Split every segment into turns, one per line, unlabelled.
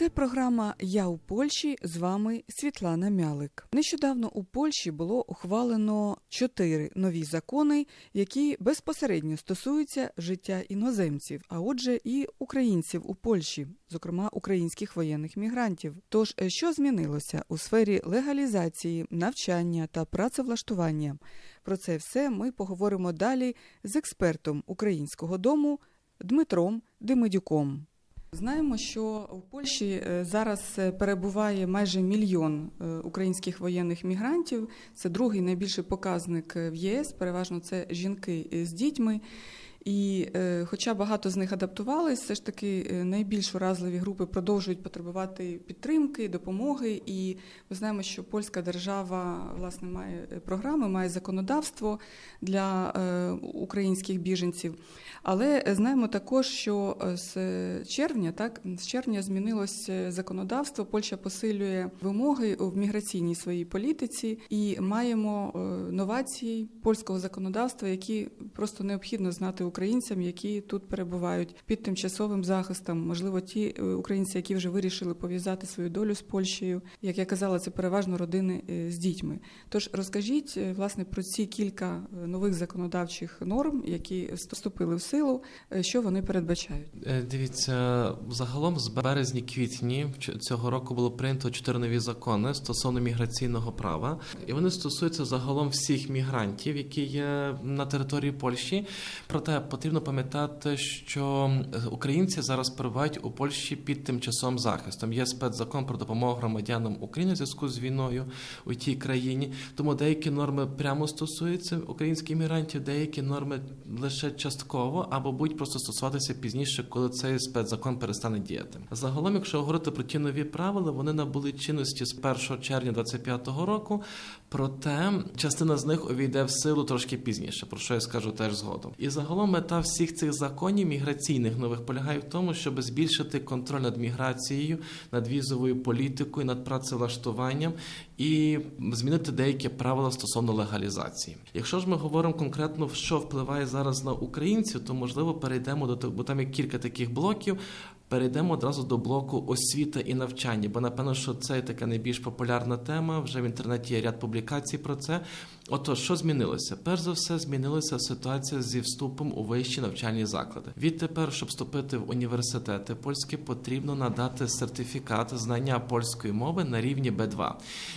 Це програма Я у Польщі. З вами Світлана Мялик. Нещодавно у Польщі було ухвалено чотири нові закони, які безпосередньо стосуються життя іноземців, а отже, і українців у Польщі, зокрема українських воєнних мігрантів. Тож, е, що змінилося у сфері легалізації, навчання та працевлаштування? Про це все ми поговоримо далі з експертом українського дому Дмитром Демидюком. Знаємо, що в Польщі е, зараз е, перебуває майже мільйон е, українських воєнних мігрантів. Це другий найбільший показник в ЄС. Переважно це жінки з дітьми. І е, хоча багато з них адаптувались, все ж таки е, найбільш уразливі групи продовжують потребувати підтримки, допомоги. І ми знаємо, що польська держава власне має е, програми, має законодавство для українських біженців. Але знаємо також, що з червня, так з червня змінилось законодавство. Польща посилює вимоги в міграційній своїй політиці, і маємо новації польського законодавства, які просто необхідно знати українцям, які тут перебувають під тимчасовим захистом. Можливо, ті е, українці, які вже вирішили пов'язати свою долю з Польщею, як я казала, це переважно родини е, з дітьми. Тож розкажіть е, власне про ці кілька нових законодавчих норм, які вступили в силу, що вони передбачають.
Дивіться, загалом з березні-квітні цього року було прийнято чотири нові закони стосовно міграційного права, і вони стосуються загалом всіх мігрантів, які є на території Польщі. Проте потрібно пам'ятати, що українці зараз перебувають у Польщі під тимчасовим захистом. Є спецзакон про допомогу громадянам України в зв'язку з війною у тій країні. Тому деякі норми прямо стосуються українських мігрантів, деякі норми лише частково або будуть просто стосуватися пізніше, коли цей спецзакон перестане діяти. Загалом, якщо говорити про ті нові правила, вони набули чинності з 1 червня 2025 року. Проте частина з них увійде в силу трошки пізніше, про що я скажу теж згодом. І загалом мета всіх цих законів міграційних нових полягає в тому, щоб збільшити контроль над міграцією, над візовою політикою, над працевлаштуванням і змінити деякі правила стосовно легалізації. Якщо ж ми говоримо конкретно, що впливає зараз на українців, то можливо перейдемо до того, бо там є кілька таких блоків. Перейдемо одразу до блоку освіта і навчання, бо напевно, що це така найбільш популярна тема. Вже в інтернеті є ряд публікацій про це. Отож, що змінилося? Перш за все, змінилася ситуація зі вступом у вищі навчальні заклади. Відтепер, щоб вступити в університети польські, потрібно надати сертифікат знання польської мови на рівні Б2.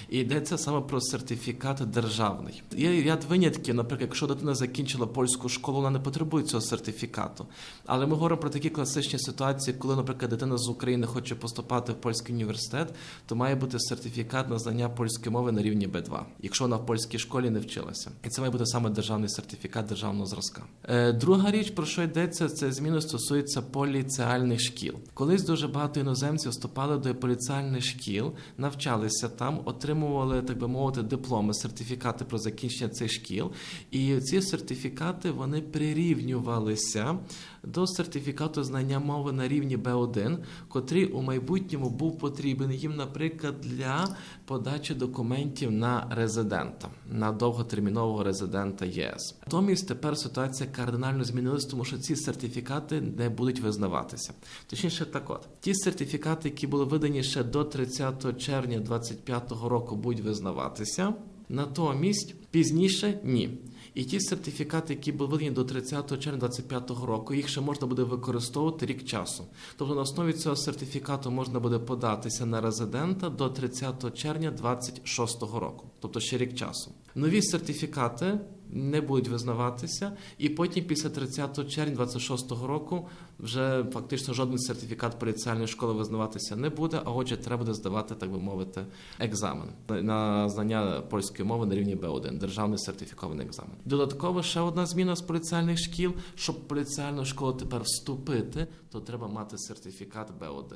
І йдеться саме про сертифікат державний. Є ряд винятків, наприклад, якщо дитина закінчила польську школу, вона не потребує цього сертифікату. Але ми говоримо про такі класичні ситуації, коли, наприклад, дитина з України хоче поступати в польський університет, то має бути сертифікат на знання польської мови на рівні Б2, якщо вона в польській школі не вчилася. І це має бути саме державний сертифікат державного зразка. Е, друга річ, про що йдеться, це зміни стосуються поліціальних шкіл. Колись дуже багато іноземців вступали до поліціальних шкіл, навчалися там, отримували, так би мовити, дипломи, сертифікати про закінчення цих шкіл. І ці сертифікати вони прирівнювалися до сертифікату знання мови на рівні Б1, котрий у майбутньому був потрібен їм, наприклад, для подачі документів на резидента, на довготермінового резидента ЄС. Натомість тепер ситуація кардинально змінилась, тому що ці сертифікати не будуть визнаватися. Точніше, так от ті сертифікати, які були видані ще до 30 червня 2025 року, будуть визнаватися. Натомість пізніше ні. І ті сертифікати, які були видані до 30 червня 2025 року, їх ще можна буде використовувати рік часу. Тобто на основі цього сертифікату можна буде податися на резидента до 30 червня 2026 року, тобто ще рік часу. Нові сертифікати не будуть визнаватися, і потім, після 30 червня 26 року, вже фактично жоден сертифікат поліціальної школи визнаватися не буде. А отже, треба буде здавати, так би мовити, екзамен на знання польської мови на рівні Б1, державний сертифікований екзамен. Додатково ще одна зміна з поліціальних шкіл. Щоб поліціальну школу тепер вступити, то треба мати сертифікат Б1.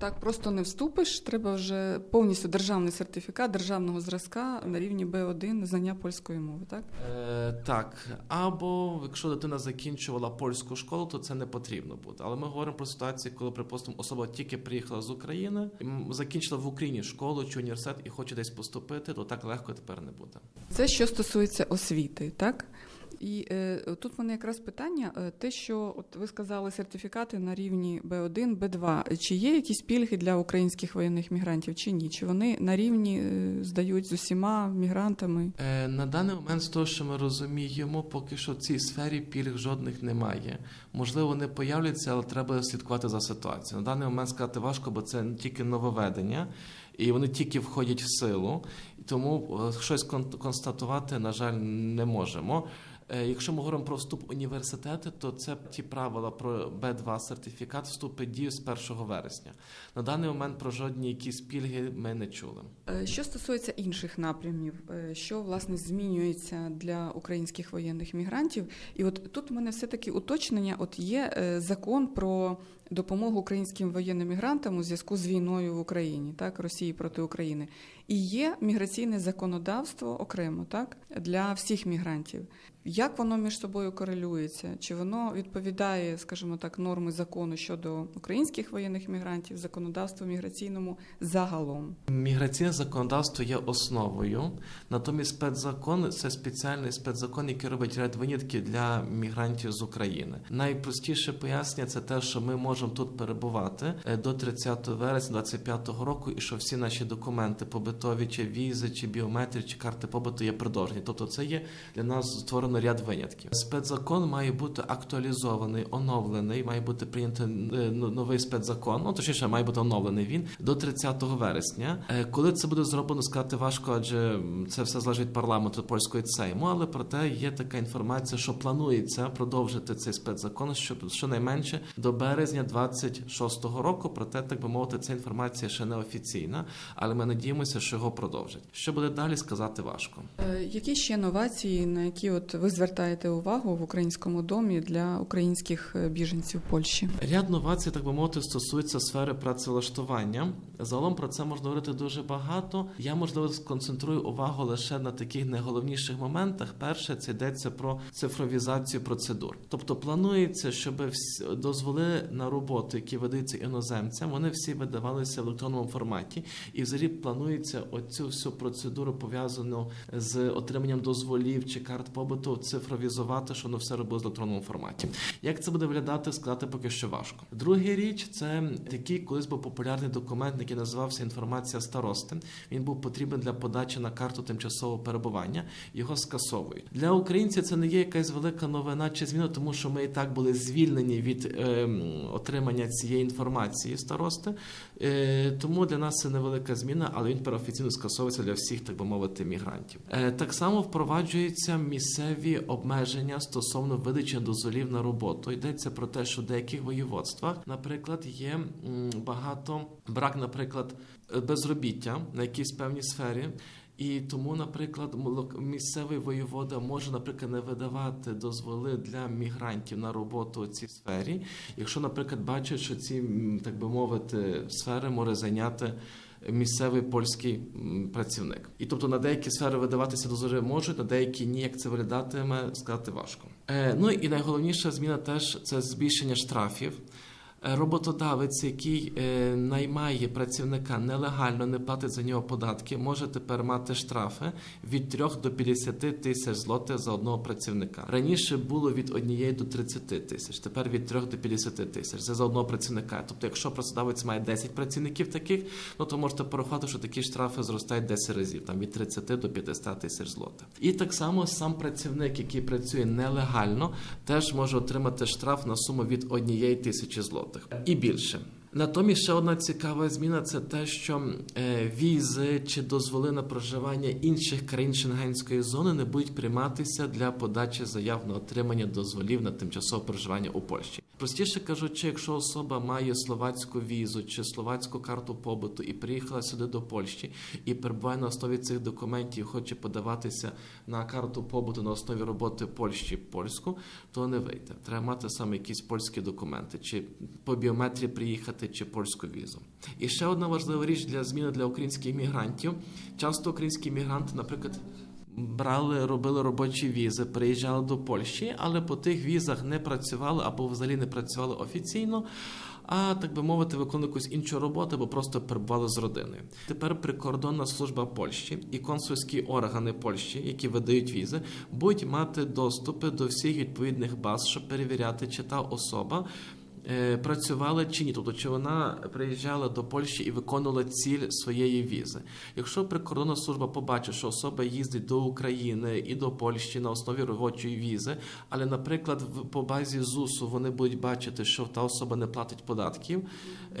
Так просто не вступиш. Треба вже повністю державний сертифікат державного зразка на рівні Б1 знання польської мови. Так
Е, так, або якщо дитина закінчувала польську школу, то це не потрібно буде. Але ми говоримо про ситуацію, коли, припустимо, особа тільки приїхала з України, закінчила в Україні школу чи університет і хоче десь поступити, то так легко тепер не буде.
це що стосується освіти, так. І е, тут мене якраз питання: е, те, що от ви сказали сертифікати на рівні Б1, Б2. Чи є якісь пільги для українських воєнних мігрантів, чи ні? Чи вони на рівні е, здають з усіма мігрантами?
Е, На даний момент, з того, що ми розуміємо, поки що в цій сфері пільг жодних немає. Можливо, вони появляться, але треба слідкувати за ситуацією. На даний момент сказати важко, бо це тільки нововведення, і вони тільки входять в силу. Тому е, щось кон- констатувати, на жаль, не можемо. Е, Якщо ми говоримо про вступ університети, то це ті правила про Б2 сертифікат вступить дію з 1 вересня. На даний момент про жодні якісь пільги ми не чули.
Е, Що стосується інших напрямів, е, що власне змінюється для українських воєнних мігрантів, і от тут у мене все таки уточнення: от є закон про допомогу українським воєнним мігрантам у зв'язку з війною в Україні, так Росії проти України, і є міграційне законодавство окремо, так для всіх мігрантів. Як воно між собою корелюється? Чи воно відповідає, скажімо так, норми закону щодо українських воєнних мігрантів, законодавству міграційному загалом?
Міграційне законодавство є основою, натомість спецзакон це спеціальний спецзакон, який робить ряд винятків для мігрантів з України. Найпростіше пояснення це те, що ми можемо тут перебувати е, до 30 вересня 2025 року, і що всі наші документи побутові, чи візи, чи біометрії, чи карти побуту є продовжені. Тобто, це є для нас створено ряд винятків. Спецзакон має бути актуалізований, оновлений, має бути прийнятий е, ну, новий спецзакон. Ну точніше, має бути оновлений він до 30 вересня. Е, Коли це буде зроблено, сказати важко, адже це все залежить від парламенту польської цейму. Але проте є така інформація, що планується продовжити цей спецзакон, щоб щонайменше до березня 26-го року. Проте, так би мовити, ця інформація ще не офіційна, але ми надіємося, що його продовжать. Що буде далі, сказати важко.
Е, Які ще новації, на які от ви звертаєте увагу в українському домі для українських е, біженців Польщі?
Ряд новацій, так би мовити, стосується сфери працевлаштування. Загалом про це можна говорити дуже багато. Я можливо сконцентрую увагу лише на таких найголовніших моментах. Перше, це йдеться про цифровізацію процедур. Тобто планується, щоб всі- дозволи на роботу, які видаються іноземцям, вони всі видавалися в електронному форматі, і взагалі планується оцю всю процедуру пов'язану з отриманням дозволів чи карт побуту цифровізувати, що воно все робилось в електронному форматі. Як це буде виглядати, сказати поки що важко. Друга річ це такий колись був популярний документ, який називався інформація старости. Він був потрібен для подачі на карту тимчасового перебування. Його скасовують для українців. Це не є якась велика новина чи зміна, тому що ми і так були звільнені від е, отримання цієї інформації старости. Е, тому для нас це невелика зміна, але він переофіційно офіційно скасовується для всіх, так би мовити, мігрантів. Е, так само впроваджуються місцеві обмеження стосовно видачі дозволів на роботу. Йдеться про те, що в деяких воєводствах, наприклад, є багато брак, наприклад, безробіття на якійсь певній сфері. І тому, наприклад, місцевий воєвода може, наприклад, не видавати дозволи для мігрантів на роботу у цій сфері, якщо, наприклад, бачать, що ці, так би мовити, сфери може зайняти місцевий польський працівник. І тобто на деякі сфери видаватися дозволи можуть, на деякі ні, як це виглядатиме, сказати важко. Е, ну і найголовніша зміна теж це збільшення штрафів. Е, Роботодавець, який е, наймає працівника нелегально, не платить за нього податки, може тепер мати штрафи від 3 до 50 тисяч злотих за одного працівника. Раніше було від 1 до 30 тисяч, тепер від 3 до 50 тисяч. За одного працівника. Тобто, якщо працедавець має 10 працівників таких, ну то можете порахувати, що такі штрафи зростають 10 разів, там від 30 до 500 тисяч злотих. І так само сам працівник, який працює нелегально, теж може отримати штраф на суму від 1 тисячі злотих і більше. Натомість ще одна цікава зміна це те, що е, візи чи дозволи на проживання інших країн Шенгенської зони не будуть прийматися для подачі заяв на отримання дозволів на тимчасове проживання у Польщі. Простіше кажучи, якщо особа має словацьку візу чи словацьку карту побуту і приїхала сюди до Польщі і перебуває на основі цих документів, хоче подаватися на карту побуту на основі роботи Польщі польську, то не вийде. Треба мати саме якісь польські документи, чи по біометрії приїхати, чи польську візу. І ще одна важлива річ для зміни для українських мігрантів. Часто українські мігранти, наприклад. брали, робили робочі візи, приїжджали до Польщі, але по тих візах не працювали або взагалі не працювали офіційно. А так би мовити, виконували якусь іншу роботу, або просто перебували з родиною. Тепер прикордонна служба Польщі і консульські органи Польщі, які видають візи, будуть мати доступи до всіх відповідних баз, щоб перевіряти, чи та особа працювала чи ні, тобто чи вона приїжджала до Польщі і виконувала ціль своєї візи. Якщо прикордонна служба побачить, що особа їздить до України і до Польщі на основі робочої візи, але, наприклад, по базі ЗУСу вони будуть бачити, що та особа не платить податків,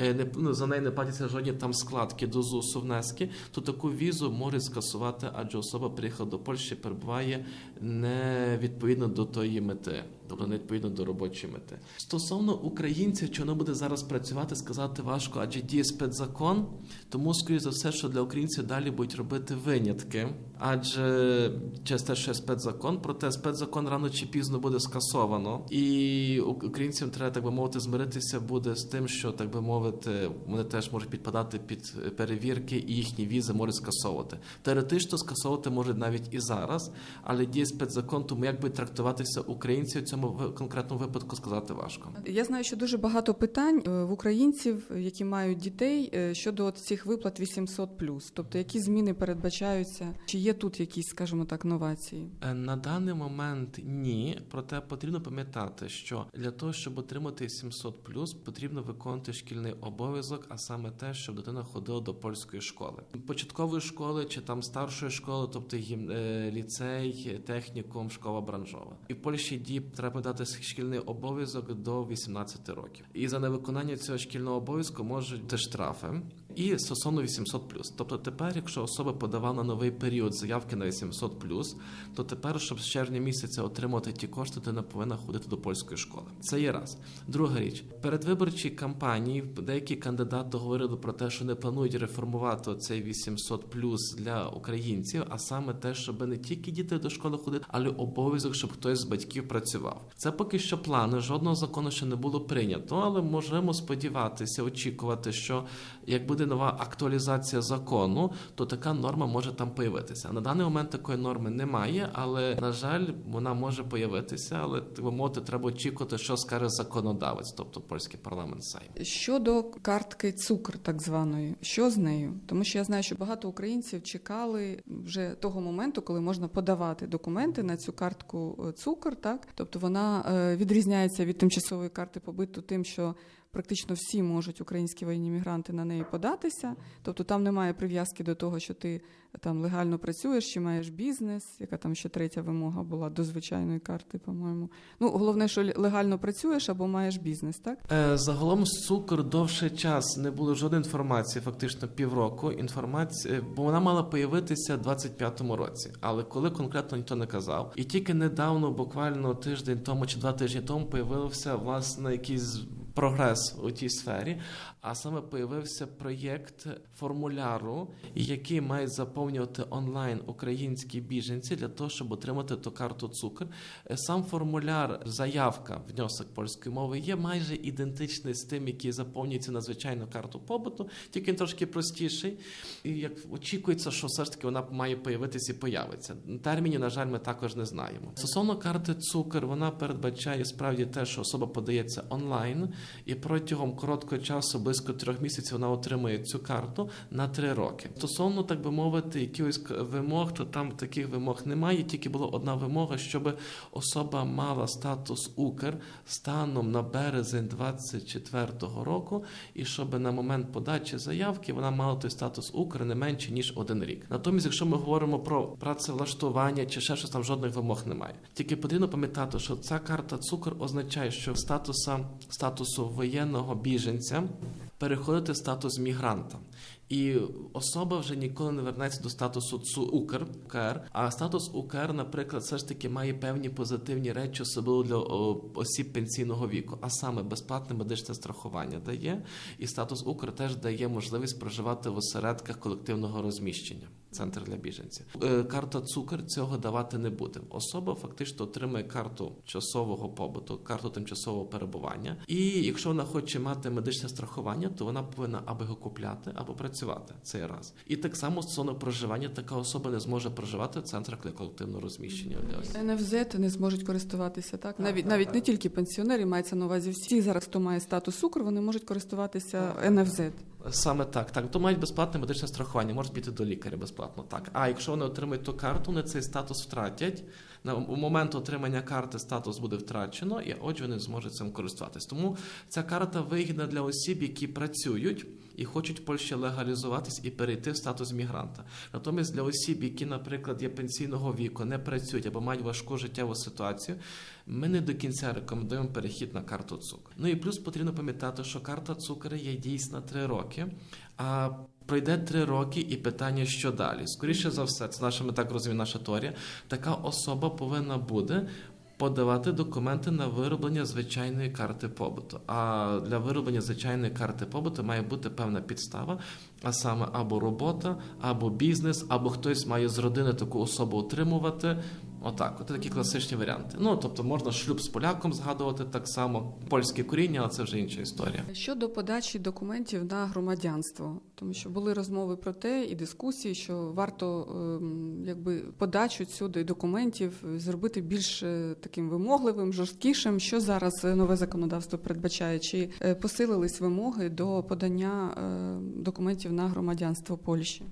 е, не ну, за неї не платяться жодні там складки до ЗУСу внески, то таку візу можуть скасувати, адже особа приїхала до Польщі, перебуває не відповідно до тої мети, тобто не відповідно до робочої мети. Стосовно українців, чи воно буде зараз працювати, сказати важко, адже діє спецзакон, тому скоріше за все, що для українців далі будуть робити винятки, адже через те, що є спецзакон, проте спецзакон рано чи пізно буде скасовано, і українцям треба так би мовити змиритися буде з тим, що так би мовити, вони теж можуть підпадати під перевірки, і їхні візи можуть скасовувати. Теоретично скасовувати можуть навіть і зараз, але діє спецзакон, тому як буде трактуватися українці в цьому ви- конкретному випадку сказати важко.
Я знаю, що дуже багато питань е, в українців, які мають дітей, е, щодо от цих виплат 800+. Тобто, які зміни передбачаються? Чи є тут якісь, скажімо так, новації?
Е, На даний момент ні, проте потрібно пам'ятати, що для того, щоб отримати 700+, потрібно виконувати шкільний обов'язок, а саме те, щоб дитина ходила до польської школи, початкової школи чи там старшої школи, тобто гім... ліцей, технікум, школа бранжова. І в Польщі дії треба дати шкільний обов'язок до 18 років. І за невиконання цього шкільного обов'язку можуть бути штрафи. І стосовно 800+. Тобто тепер, якщо особа подавала новий період заявки на 800+, то тепер, щоб з червня місяця отримати ті кошти, ти не повинна ходити до польської школи. Це є раз. Друга річ, передвиборчій кампанії деякі кандидати говорили про те, що не планують реформувати цей 800+, для українців, а саме те, щоб не тільки діти до школи ходили, але обов'язок, щоб хтось з батьків працював. Це поки що плани. Жодного закону ще не було прийнято, але можемо сподіватися, очікувати, що як буде нова актуалізація закону, то така норма може там появитися. На даний момент такої норми немає, але на жаль, вона може появитися. Але так треба очікувати, що скаже законодавець, тобто польський парламент Сейм.
Щодо картки цукр, так званої, що з нею? Тому що я знаю, що багато українців чекали вже того моменту, коли можна подавати документи на цю картку е, цукор. Так, тобто вона е, відрізняється від тимчасової карти побиту тим, що практично всі можуть українські воєнні мігранти на неї податися. Тобто там немає прив'язки до того, що ти там легально працюєш чи маєш бізнес, яка там ще третя вимога була до звичайної карти, по-моєму. Ну головне, що легально працюєш або маєш бізнес, так?
Е, Загалом цукор довший час не було жодної інформації, фактично півроку. Інформація, бо вона мала появитися в 25-му році. Але коли конкретно ніхто не казав, і тільки недавно, буквально тиждень тому чи два тижні тому, появився власне якийсь прогрес у тій сфері. А саме появився проєкт формуляру, який мають заповнювати онлайн українські біженці для того, щоб отримати ту карту цукор. Е, Сам формуляр, заявка, внесок польської мови є майже ідентичний з тим, який заповнюється на звичайну карту побуту, тільки трошки простіший. І як очікується, що все ж таки вона має появитися і появиться. Термінів, на жаль, ми також не знаємо. Стосовно карти цукор, вона передбачає справді те, що особа подається онлайн, і протягом короткого часу, близько трьох місяців, вона отримує цю карту на три роки. Стосовно, так би мовити, якихось вимог, то там таких вимог немає. Тільки була одна вимога, щоб особа мала статус Укр станом на березень 24-го року, і щоб на момент подачі заявки вона мала той статус Укр не менше ніж один рік. Натомість, якщо ми говоримо про працевлаштування чи ще щось там жодних вимог немає. Тільки потрібно пам'ятати, що ця карта цукор означає, що статуса статусу воєнного біженця переходити в статус мігранта. І особа вже ніколи не вернеться до статусу ЦУ УКР, УКР. А статус УКР, наприклад, все ж таки має певні позитивні речі, особливо для осіб пенсійного віку, а саме безплатне медичне страхування дає, і статус УКР теж дає можливість проживати в осередках колективного розміщення. Центр для біженців. Е, Карта цукор цього давати не буде. Особа фактично отримує карту часового побуту, карту тимчасового перебування. І якщо вона хоче мати медичне страхування, то вона повинна або його купляти, або працювати. Працювати цей раз. І так само стосовно проживання, така особа не зможе проживати в центрах для колективного розміщення.
НФЗ не зможуть користуватися, так? Навіть
так,
навіть
так.
не тільки пенсіонери, мається на увазі всі зараз, хто має статус цукру, вони можуть користуватися НФЗ.
Саме так, так. То мають безплатне медичне страхування, можуть піти до лікаря безплатно. Так. А якщо вони отримають ту карту, вони цей статус втратять. На момент отримання карти статус буде втрачено, і отже, вони зможуть цим користуватись. Тому ця карта вигідна для осіб, які працюють і хочуть в Польщі легалізуватись і перейти в статус мігранта. Натомість для осіб, які, наприклад, є пенсійного віку, не працюють або мають важку життєву ситуацію, ми не до кінця рекомендуємо перехід на карту цукру. Ну і плюс потрібно пам'ятати, що карта цукру є дійсна три роки. А пройде три роки, і питання, що далі. Скоріше за все, це наша ми так розуміємо, наша теорія. Така особа повинна буде. Подавати документи на вироблення звичайної карти побуту. А для вироблення звичайної карти побуту має бути певна підстава, а саме або робота, або бізнес, або хтось має з родини таку особу утримувати. Отак, от такі класичні варіанти. Ну тобто можна шлюб з поляком згадувати так само, польське коріння, але це вже інша історія.
Щодо подачі документів на громадянство, тому що були розмови про те і дискусії, що варто ем, якби подачу сюди документів зробити більш е, таким вимогливим, жорсткішим. Що зараз нове законодавство передбачає? Чи е, посилились вимоги до подання е, документів на громадянство Польщі?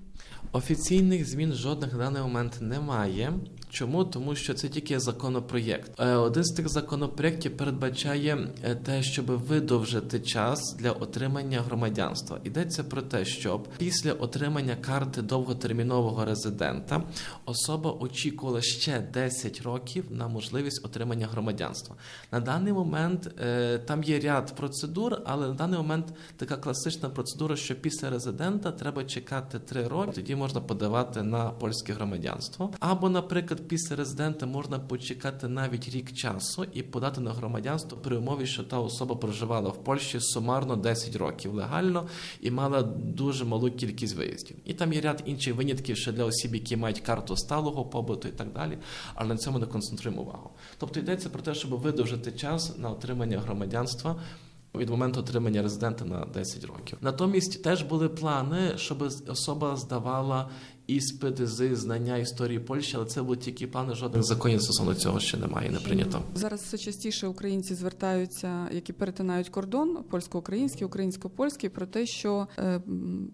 Офіційних змін жодних на даний момент немає. Чому? Тому що це тільки законопроєкт. Е, Один з тих законопроєктів передбачає е, те, щоб видовжити час для отримання громадянства. Йдеться про те, щоб після отримання карти довготермінового резидента особа очікувала ще 10 років на можливість отримання громадянства. На даний момент е, там є ряд процедур, але на даний момент така класична процедура, що після резидента треба чекати 3 роки, тоді можна подавати на польське громадянство. Або, наприклад, після резидента можна почекати навіть рік часу і подати на громадянство при умові, що та особа проживала в Польщі сумарно 10 років легально і мала дуже малу кількість виїздів. І там є ряд інших винятків ще для осіб, які мають карту сталого побуту і так далі, але на цьому не концентруємо увагу. Тобто йдеться про те, щоб видовжити час на отримання громадянства. Від моменту отримання резидента на 10 років. Натомість теж були плани, щоб особа здавала іспити з знання історії Польщі, але це були тільки плани. Жодних законів стосовно цього ще немає, не прийнято.
Зараз все частіше українці звертаються, які перетинають кордон польсько-український, українсько-польський, про те, що е,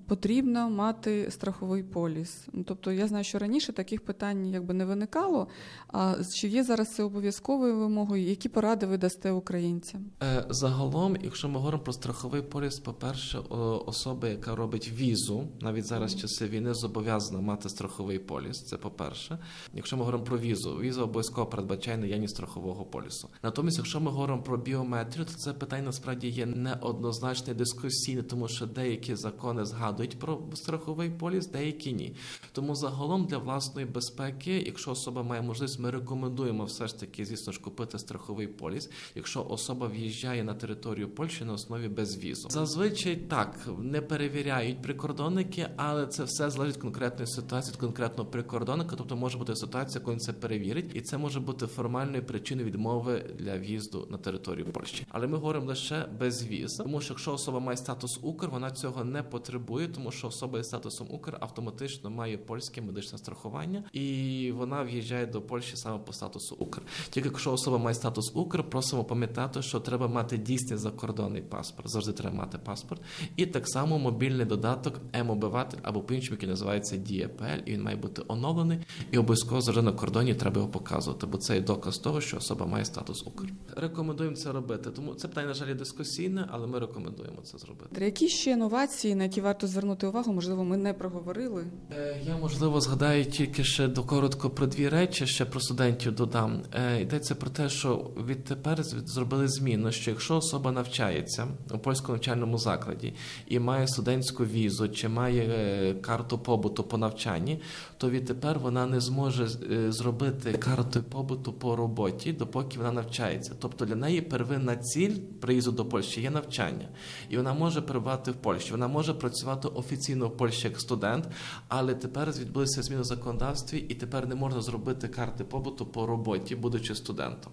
потрібно мати страховий поліс. Ну, Тобто я знаю, що раніше таких питань якби не виникало. А чи є зараз це обов'язковою вимогою? Які поради ви дасте українцям?
Е, Загалом, якщо ми говоримо про страховий поліс, по-перше, особа, яка робить візу, навіть зараз часи війни зобов'язана мати страховий поліс. Це по-перше. Якщо ми говоримо про візу, віза обов'язково передбачає наявність страхового полісу. Натомість, якщо ми говоримо про біометрію, то це питання насправді є неоднозначне дискусійне, тому що деякі закони згадують про страховий поліс, деякі ні. Тому загалом для власної безпеки, якщо особа має можливість, ми рекомендуємо все ж таки, звісно ж, купити страховий поліс, якщо особа в'їжджає на територію Польщі на основі безвізу. Зазвичай так не перевіряють прикордонники, але це все залежить конкретної ситуації, від конкретного прикордонника. Тобто може бути ситуація, коли він це перевірить, і це може бути формальною причиною відмови для в'їзду на територію Польщі. Але ми говоримо лише без віз, тому що якщо особа має статус Укр, вона цього не потребує, тому що особа із статусом Укр автоматично має польське медичне страхування, і вона в'їжджає до Польщі саме по статусу Укр. Тільки якщо особа має статус Укр, просимо пам'ятати, що треба мати дійсний закордонний паспорт. Завжди треба мати паспорт. І так само мобільний додаток М-обиватель або по-іншому, який називається DPL, і він має бути оновлений. І обов'язково завжди на кордоні треба його показувати, бо це є доказ того, що особа має статус Укр. Рекомендуємо це робити. Тому це питання, на жаль, дискусійне, але ми рекомендуємо це зробити.
Які ще новації, на які варто звернути увагу? Можливо, ми не проговорили.
Е, Я можливо згадаю тільки ще до коротко про дві речі. Ще про студентів додам. Е, Йдеться про те, що відтепер зробили зміну, що якщо особа навчається у польському навчальному закладі і має студентську візу чи має е, карту побуту по навчанні, то відтепер вона не зможе е, зробити карту побуту по роботі, допоки вона навчається. Тобто для неї первинна ціль приїзду до Польщі є навчання, і вона може перебувати в Польщі. Вона може працювати офіційно в Польщі як студент, але тепер відбулися зміни в законодавстві, і тепер не можна зробити карти побуту по роботі, будучи студентом.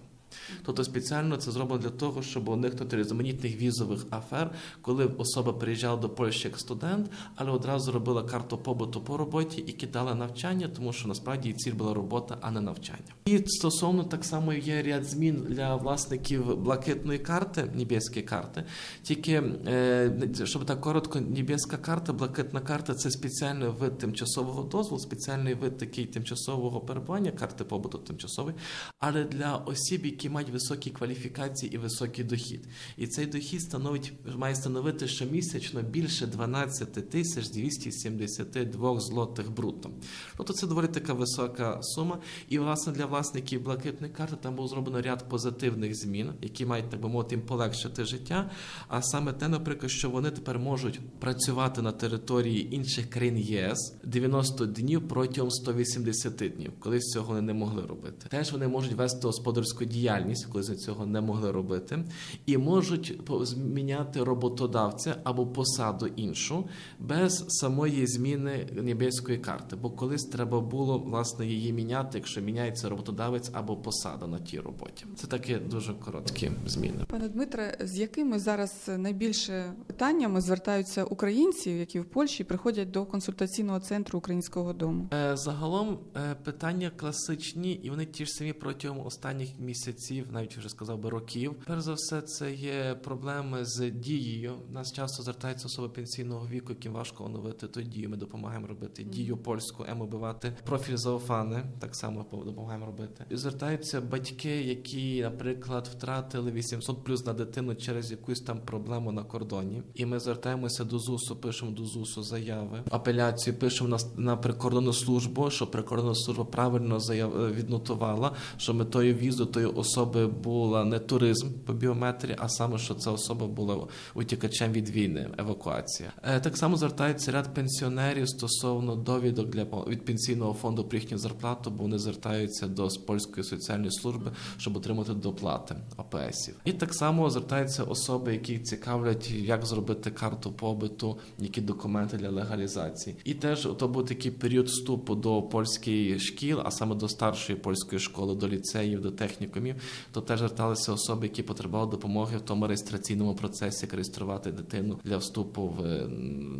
Тобто спеціально це зроблено для того, щоб уникнути різноманітних візових афер, коли особа приїжджала до Польщі як студент, але одразу робила карту побуту по роботі і кидала навчання, тому що насправді її ціль була робота, а не навчання. І стосовно так само є ряд змін для власників блакитної карти, небеської карти. Тільки е, щоб так коротко, небеська карта, блакитна карта це спеціальний вид тимчасового дозволу, спеціальний вид такий тимчасового перебування, карти побуту тимчасовий, але для осіб, які мають високі кваліфікації і високий дохід. І цей дохід становить має становити щомісячно більше 12 тисяч 272 злотих брутто. Тобто це доволі така висока сума. І власне для власників блакитної карти там було зроблено ряд позитивних змін, які мають так би мовити їм полегшити життя. А саме те, наприклад, що вони тепер можуть працювати на території інших країн ЄС 90 днів протягом 180 днів, колись цього вони не могли робити. Теж вони можуть вести господарську діяльність, коли за цього не могли робити, і можуть зміняти роботодавця або посаду іншу без самої зміни небеської карти. Бо колись треба було власне її міняти, якщо міняється роботодавець або посада на тій роботі. Це такі дуже короткі зміни.
Пане Дмитре, з якими зараз найбільше питаннями звертаються українці, які в Польщі приходять до консультаційного центру українського дому?
Е, Загалом е, питання класичні, і вони ті ж самі протягом останніх місяців, навіть вже сказав би років. Перш за все, це є проблеми з дією. Нас часто звертаються особи пенсійного віку, яким важко оновити ту дію. Ми допомагаємо робити дію польську, емобивати профіль зоофани, так само допомагаємо робити. І звертаються батьки, які, наприклад, втратили 800 плюс на дитину через якусь там проблему на кордоні. І ми звертаємося до ЗУСу, пишемо до ЗУСу заяви, апеляцію пишемо на, на прикордонну службу, щоб прикордонна служба правильно заяв віднотувала, що метою візу тої особи була не туризм по біометрії, а саме що ця особа була утікачем від війни, евакуація. Е, Так само звертається ряд пенсіонерів стосовно довідок для від пенсійного фонду про їхню зарплату, бо вони звертаються до польської соціальної служби, щоб отримати доплати ОПСів. І так само звертаються особи, які цікавлять, як зробити карту побиту, які документи для легалізації. І теж то був такий період вступу до польських шкіл, а саме до старшої польської школи, до ліцеїв, до технікумів, то теж зверталися особи, які потребували допомоги в тому реєстраційному процесі, як реєструвати дитину для вступу в е,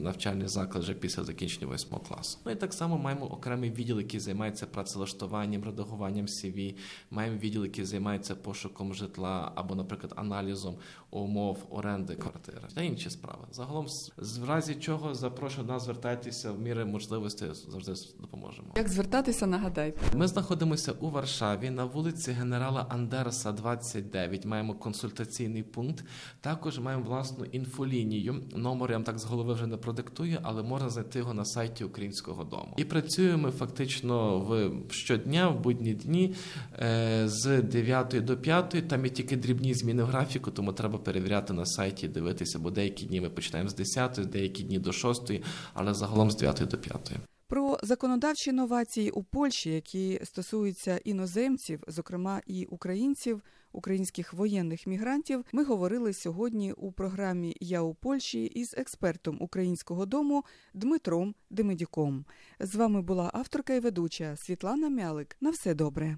навчальний заклад вже після закінчення восьмого класу. Ну і так само маємо окремий відділ, який займається працевлаштуванням, редагуванням CV, маємо відділ, який займається пошуком житла або, наприклад, аналізом умов оренди квартири та інші справи. Загалом, в разі чого запрошую нас звертайтеся в міри можливості, завжди допоможемо.
Як звертатися, нагадайте.
Ми знаходимося у Варшаві на вулиці генерала Андерса, 29. Маємо консультаційний пункт. Також маємо власну інфолінію. Номер я вам так з голови вже не продиктую, але можна знайти його на сайті Українського дому. І працюємо фактично в щодня, в будні дні е, з 9 до 5. Там є тільки дрібні зміни в графіку, тому треба перевіряти на сайті, дивитися, бо деякі дні ми починаємо з 10, деякі дні до 6, але загалом з 9 до 5.
Про законодавчі новації у Польщі, які стосуються іноземців, зокрема і українців, українських воєнних мігрантів, ми говорили сьогодні у програмі Я у Польщі із експертом українського дому Дмитром Демедюком. З вами була авторка і ведуча Світлана Мялик. На все добре.